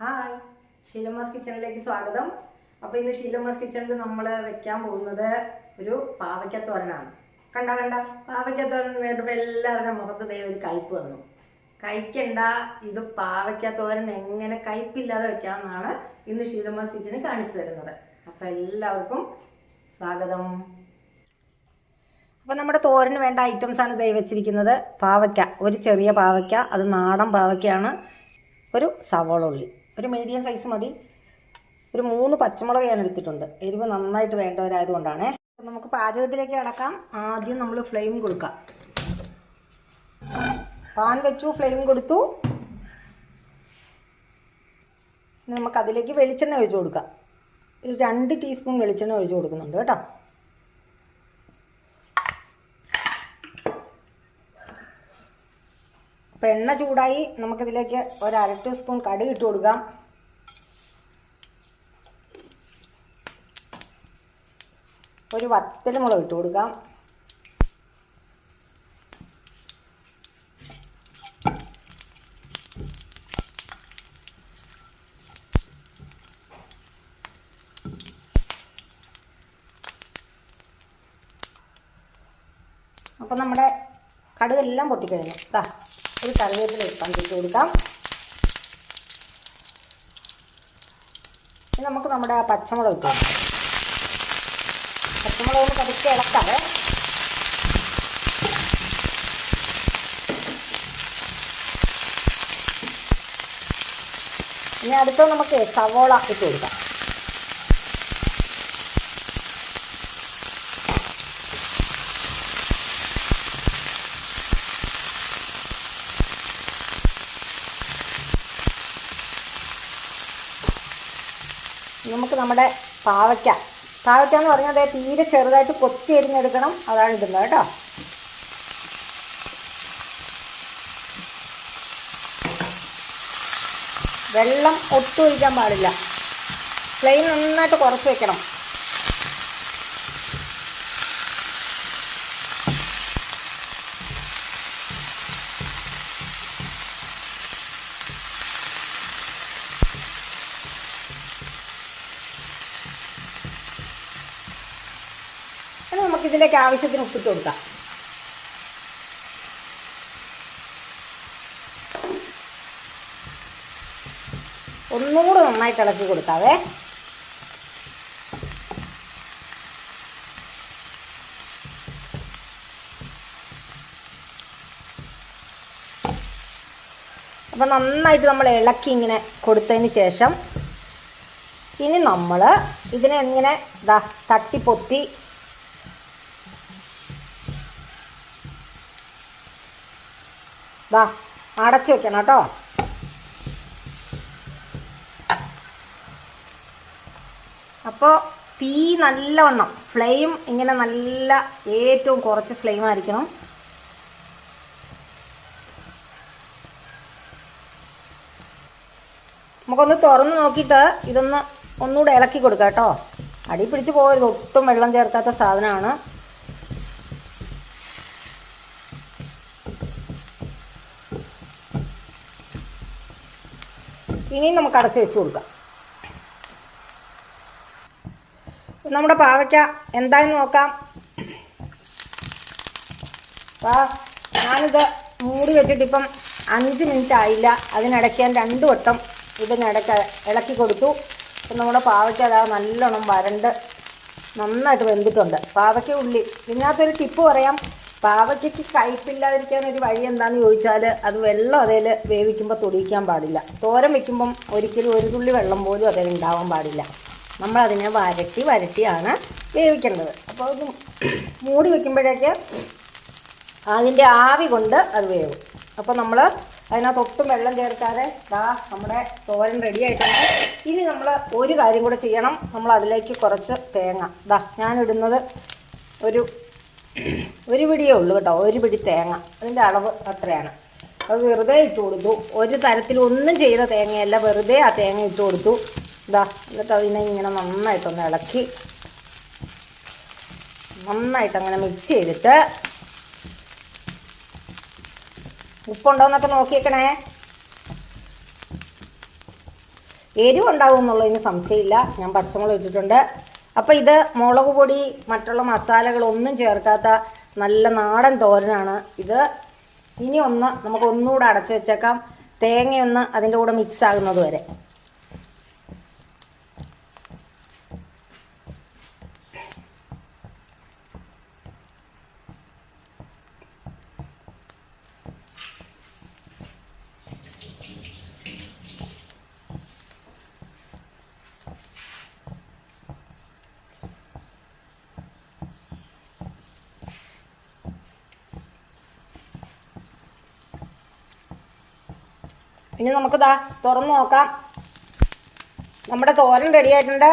Hi ഷീലമ്മാസ് കിച്ചണിലേക്ക് സ്വാഗതം. അപ്പോൾ ഇന്ന് ഷീലമ്മാസ് കിച്ചണിൽ നമ്മൾ വെക്കാൻ പോകുന്നത് ഒരു പാവയ്ക്കത്തോരനാണ്. കണ്ട കണ്ട? പാവയ്ക്കത്തോരൻ വേണ്ടപ്പോ എല്ലാവരുടെ മുഖത്ത് ദൈവം ഒരു കയ്പ് വന്നു. കഴിക്കണ്ട ഇത് പാവയ്ക്കത്തോരൻ എങ്ങനെ കയ്പില്ലാതെ വെക്കാമെന്നാണ് ഇന്ന് ഷീലമ്മാസ് കിച്ചണിൽ കാണിച്ചു തരുന്നത്. അപ്പോൾ എല്ലാവർക്കും സ്വാഗതം. അപ്പോൾ നമ്മുടെ തോരന് വേണ്ട ഐറ്റംസ് ആണ് ദൈ വെച്ചിരിക്കുന്നത്. പാവയ്ക്ക ഒരു ചെറിയ പാവയ്ക്ക അത് നാടൻ പാവയ്ക്കയാണ്. ഒരു സവോള ഉള്ളി. ഒരു മീഡിയം സൈസ് മതി. ഒരു മൂന്ന് പച്ചമുളക് ഞാൻ എടുത്തിട്ടുണ്ട്. എരിവ് നന്നായിട്ട് വേണ്ടവരായതുകൊണ്ടാണേ. നമുക്ക് പാചകത്തിലേക്ക് കടക്കാം. ആദ്യം നമ്മൾ ഫ്ലെയിം കൊടുക്കാം. പാൻ വെച്ചു ഫ്ലെയിം കൊടുത്തു. നമുക്ക് അതിലേക്ക് വെളിച്ചെണ്ണ ഒഴിച്ചു കൊടുക്കാം. ഒരു രണ്ട് ടീസ്പൂൺ വെളിച്ചെണ്ണ ഒഴിച്ചു കൊടുക്കുന്നുണ്ട് കേട്ടോ. അപ്പോൾ എണ്ണ ചൂടായി നമുക്കിതിലേക്ക് ഒരു അര ടീസ്പൂൺ കടുക് ഇട്ട് കൊടുക്കാം. ഒരു വത്തൽമുളക് ഇട്ട് കൊടുക്കാം. അപ്പം നമ്മുടെ കടുകെല്ലാം പൊട്ടിക്കഴിഞ്ഞു. ദാ. ഒരു കറിവേപ്പില കണ്ടിട്ട് കൊടുക്കാം. ഇനി നമുക്ക് നമ്മുടെ ആ പച്ചമുളക് ഇട്ട് പച്ചമുളക് ഒന്ന് പതുക്കെ ഇളക്കാം ഇനി അടുത്ത നമുക്ക് സവോള ഇട്ട് കൊടുക്കാം. നമുക്ക് നമ്മുടെ പാവയ്ക്ക. പാവയ്ക്ക എന്ന് പറഞ്ഞാൽ അതേ തീരെ ചെറുതായിട്ട് കൊത്തി എരിഞ്ഞെടുക്കണം അതാണ് ഇടുന്നത് കേട്ടോ. വെള്ളം ഒട്ടും ഒഴിക്കാൻ പാടില്ല. ഫ്ലെയിം നന്നായിട്ട് കുറച്ച് വെക്കണം. ഇനി നമുക്കിതിലേക്ക് ആവശ്യത്തിന് ഉപ്പിട്ട് കൊടുക്കാം. ഒന്നുകൂടെ നന്നായി ഇളക്കി കൊടുക്കാവേ അപ്പം നന്നായിട്ട് നമ്മൾ ഇളക്കി ഇങ്ങനെ കൊടുത്തതിന് ശേഷം ഇനി നമ്മൾ ഇതിനെ ഇങ്ങനെ തട്ടിപ്പൊത്തി ദാ അടച്ചു വെക്കണം കേട്ടോ. അപ്പോൾ തീ നല്ലവണ്ണം ഫ്ലെയിം ഇങ്ങനെ നല്ല ഏറ്റവും കുറച്ച് ഫ്ലെയിം ആയിരിക്കണം. നമുക്കൊന്ന് തുറന്ന് നോക്കിയിട്ട് ഇതൊന്ന് ഒന്നുകൂടെ ഇളക്കി കൊടുക്കാം കേട്ടോ. അടി പിടിച്ച് പോകരുത് ഒട്ടും വെള്ളം ചേർക്കാത്ത സാധനമാണ്. ഇനിയും നമുക്ക് അടച്ചു വെച്ച് കൊടുക്കാം. നമ്മുടെ പാവയ്ക്ക എന്തായെന്ന് നോക്കാം. ഞാനിത് മൂടി വെച്ചിട്ട് ഇപ്പം അഞ്ച് മിനിറ്റ് ആയില്ല. അതിനിടയ്ക്ക് ഞാൻ രണ്ട് വട്ടം ഇതിനിടയ്ക്ക് ഇളക്കി കൊടുത്തു. ഇപ്പം നമ്മുടെ പാവയ്ക്ക അതാ നല്ലോണം വരണ്ട്. നന്നായിട്ട് വെന്തിട്ടുണ്ട്. പാവയ്ക്ക ഉള്ളി. ഇതിനകത്തൊരു ടിപ്പ് പറയാം. പാവയ്ക്കയ്ക്ക് കയ്പില്ലാതിരിക്കാൻ ഒരു വഴി എന്താണെന്ന് ചോദിച്ചാൽ അത് വെള്ളം അതേൽ വേവിക്കുമ്പോൾ തൊടിയിക്കാൻ പാടില്ല. തോരൻ വെക്കുമ്പം ഒരിക്കലും ഒരു തുള്ളി വെള്ളം പോലും അതിൽ ഉണ്ടാവാൻ പാടില്ല. നമ്മളതിനെ വരട്ടി വരട്ടിയാണ് വേവിക്കേണ്ടത്. അപ്പോൾ അത് മൂടി വെക്കുമ്പോഴേക്ക് അതിന്റെ ആവി കൊണ്ട് അത് വേവും. അപ്പോൾ നമ്മൾ അതിനകത്ത് ഒട്ടും വെള്ളം ചേർക്കാതെ ദാ നമ്മുടെ തോരൻ റെഡി ആയിട്ടുണ്ട്. ഇനി നമ്മൾ ഒരു കാര്യം കൂടെ ചെയ്യണം. നമ്മൾ അതിലേക്ക് കുറച്ച് തേങ്ങ. ദാ ഞാനിടുന്നത് ഒരു ഒരു പിടിയേ ഉള്ളൂ കേട്ടോ. ഒരു പിടി തേങ്ങ. അതിന്റെ അളവ് അത്രയാണ്. അത് വെറുതെ ഇട്ട് കൊടുത്തു. ഒരു തരത്തിലൊന്നും ചെയ്ത തേങ്ങയല്ല. വെറുതെ ആ തേങ്ങ ഇട്ട് കൊടുത്തു. ഇതാ എന്നിട്ട് അതിനെ ഇങ്ങനെ നന്നായിട്ടൊന്ന് ഇളക്കി. നന്നായിട്ട് അങ്ങനെ മിക്സ് ചെയ്തിട്ട്. ഉപ്പുണ്ടോന്നൊക്കെ നോക്കിയേക്കണേ. എരിവുണ്ടാവും എന്നുള്ളതിന് സംശയമില്ല. ഞാൻ പച്ചമുളക് ഇട്ടിട്ടുണ്ട്. അപ്പോൾ ഇത് മുളക് പൊടി മറ്റുള്ള മസാലകളൊന്നും ചേർക്കാത്ത നല്ല നാടൻ തോരനാണ് ഇത്. ഇനി ഒന്ന് നമുക്ക് ഒന്നുകൂടെ അടച്ചു വെച്ചേക്കാം. തേങ്ങയൊന്ന് അതിന്റെ കൂടെ മിക്സ് ആകുന്നത് വരെ. ഇനി നമുക്ക് ദാ തുറന്നു നോക്കാം. നമ്മുടെ തോരൻ റെഡി ആയിട്ടുണ്ട്.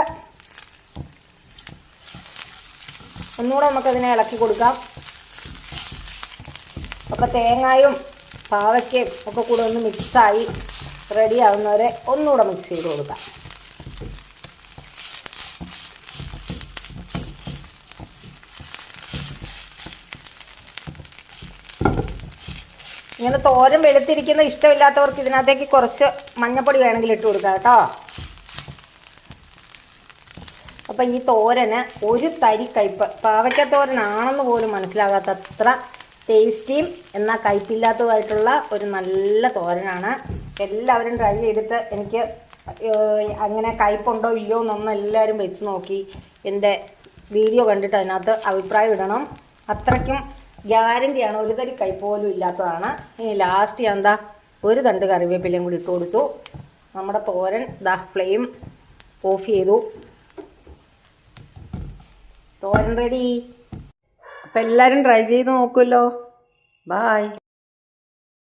ഒന്നുകൂടെ നമുക്കതിനെ ഇളക്കി കൊടുക്കാം. അപ്പോൾ തേങ്ങായും പാവയ്ക്കയും ഒക്കെ കൂടെ ഒന്ന് മിക്സായി റെഡി ആവുന്നവരെ ഒന്നുകൂടെ മിക്സ് ചെയ്ത് കൊടുക്കാം. ഇങ്ങനെ തോരൻ വെളുത്തിരിക്കുന്ന ഇഷ്ടമില്ലാത്തവർക്ക് ഇതിനകത്തേക്ക് കുറച്ച് മഞ്ഞപ്പൊടി വേണമെങ്കിൽ ഇട്ട് കൊടുക്കാം കേട്ടോ. അപ്പം ഈ തോരന് ഒരു തരി കയ്പ് പാവയ്ക്ക തോരനാണെന്ന് പോലും മനസ്സിലാകാത്തത്ര ടേസ്റ്റിയും എന്നാൽ കയ്പില്ലാത്തതുമായിട്ടുള്ള ഒരു നല്ല തോരനാണ്. എല്ലാവരും ട്രൈ ചെയ്തിട്ട് എനിക്ക് അങ്ങനെ കയ്പുണ്ടോ ഇല്ലയോ എന്നൊന്ന് എല്ലാവരും വെച്ച് നോക്കി. എന്റെ വീഡിയോ കണ്ടിട്ട് അതിനകത്ത് അഭിപ്രായം ഇടണം. അത്രയ്ക്കും ഗ്യാരണ്ടിയാണ് ഒരു തരി കൈപ്പോലും ഇല്ലാത്തതാണ്. ഇനി ലാസ്റ്റ് ഞാൻ എന്താ ഒരു തണ്ട് കറിവേപ്പിലയും കൂടി ഇട്ട് കൊടുത്തു. നമ്മുടെ തോരൻ ദാ ഫ്ലെയിം ഓഫ് ചെയ്തു. തോരൻ റെഡി അപ്പം എല്ലാവരും ട്രൈ ചെയ്ത് നോക്കുമല്ലോ ബായ്